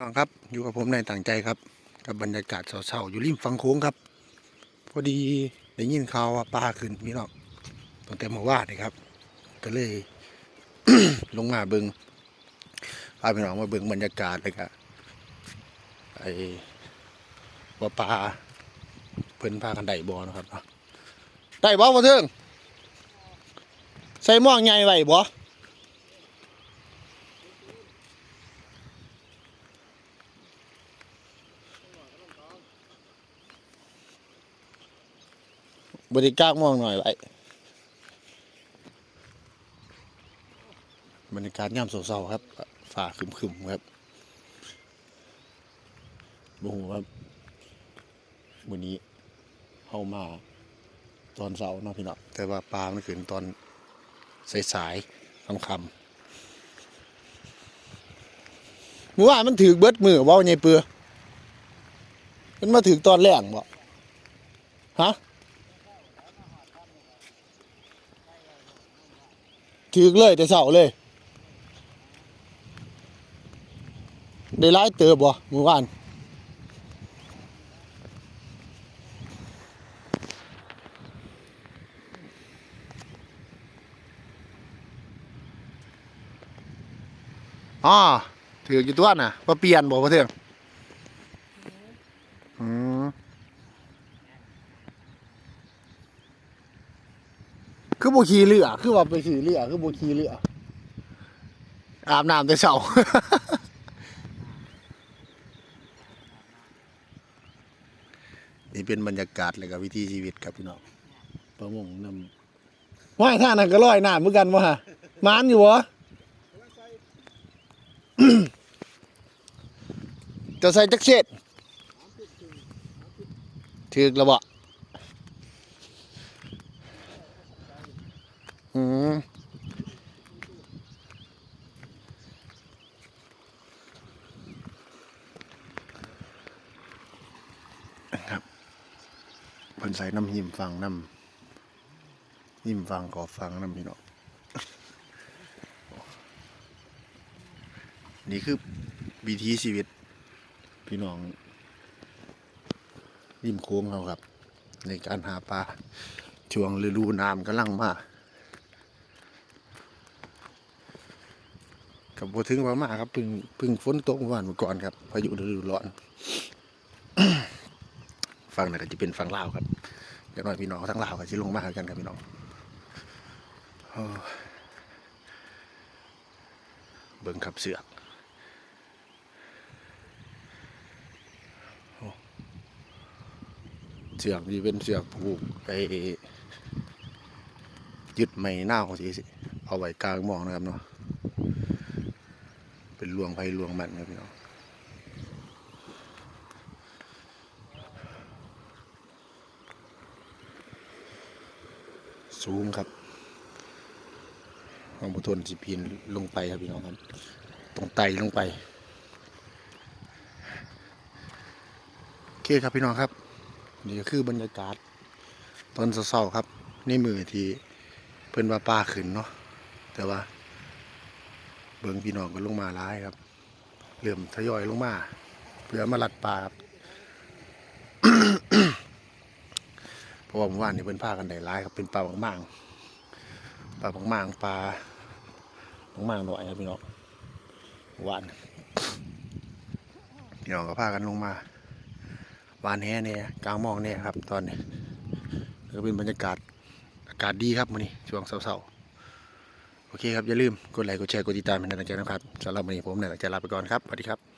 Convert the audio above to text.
ครับอยู่กับผมในต่างใจครับ กับบรรยากาศเศร้าๆอยู่ริมฝั่งโค้งครับ พอดีได้ยินข่าวว่าปลาขึ้นพี่น้องตั้งแต่เมื่อวานนี่ครับ ก็เลย ลงมาเบิงพาพี่น้องมาเบิงบรรยากาศเลยครับไอ้ว่าปลาเพิ่นพากันได้บ่นะครับได้บ่บ่เทิงใส่หม้อใหญ่ไว้บ่ บริกล้ามองหน่อยไว้บรรยากาศย่ำเศร้าๆครับฝ่าครึมๆครับบ่ฮู้ว่ามื้อนี้เฮามาตอนเช้าเนาะพี่เนาะแต่ว่าปลามันขึ้นตอนสายๆค่ำๆมื้อวานมันถือเบิดมือว้าใหญ่เปือมันมาถือตอนแรกบ่ฮะ ถือเลยแต่เสาเลย ได้ร้ายเติบบ่เมื่อวานอ๋อถืออยู่ตัวน่ะว่าเปลี่ยนบ่พ่อเทือง คือบ่ขี่เรือ คือว่าไปขี่เรือ คือบ่ขี่เรือ อาบน้ำแต่เช้านี่เป็นบรรยากาศเลยกับวิถีชีวิตครับพี่น้องประมงนำว่ายท่านั้นก็ลอยน้ำเหมือนกันวะฮะมานอยู่วะจะใส่จักเช็ดถือกระบะ อืมครับเพิ่นใส่น้ำหิมฟังน้ำหิมฟังกอฟังน้ำพี่น้องนี่คือวิถีชีวิต พี่น้องริมโค้งเราครับ ในการหาปลาช่วงฤดูน้ำกำลังมา กับพอถึงว่ามาครับพึ่งพึ่งฝนตกเมื่อวานเมื่อก่อนครับพายุฤดูร้อนฝั่งนั้นก็จะเป็นฝั่งลาวครับเดี๋ยวหน่อยพี่น้องทั้งลาวก็จะลงมากันครับพี่น้องเบิ่งขับเสือกเสือกนี่เป็นเสือกผูกไปยึดไม่หน้าของสิเอาไว้กลางมองนะครับเนาะ เป็นลวงไฟลวงมันครับพี่น้องสูงครับของบุทนสิพีนลงไปครับพี่น้องครับ ตรงไตลงไป โอเคครับพี่น้องครับ นี่ก็คือบรรยากาศตอนเศร้าๆครับในมือที่เพิ่นว่าปลาขึ้นเนาะแต่ว่า เบิ่งพี่น้องก็ลงมาร้ายครับเริ่มทยอยลงมาเพื่อมาลัดปลาครับเพราะว่าเมื่านี่เพิ่นพากันได้ร้ายครับเป็นปลาบางมางปลาบางมางปลาบางมางหน่อยครับพี่น้องเมื่อวานพี่น้องก็พากันลงมาวานแห่เนี่ยกลางมองเนี่ยครับ ตอนนี้ก็เป็นบรรยากาศอากาศดีครับมื้อนี้ช่วงเช้าๆ โอเคครับ อย่าลืมกดไลค์กดแชร์กดติดตามเป็นกำลังใจนะครับสำหรับวันนี้ผมเนี่ยจะลาไปก่อนครับสวัสดีครับ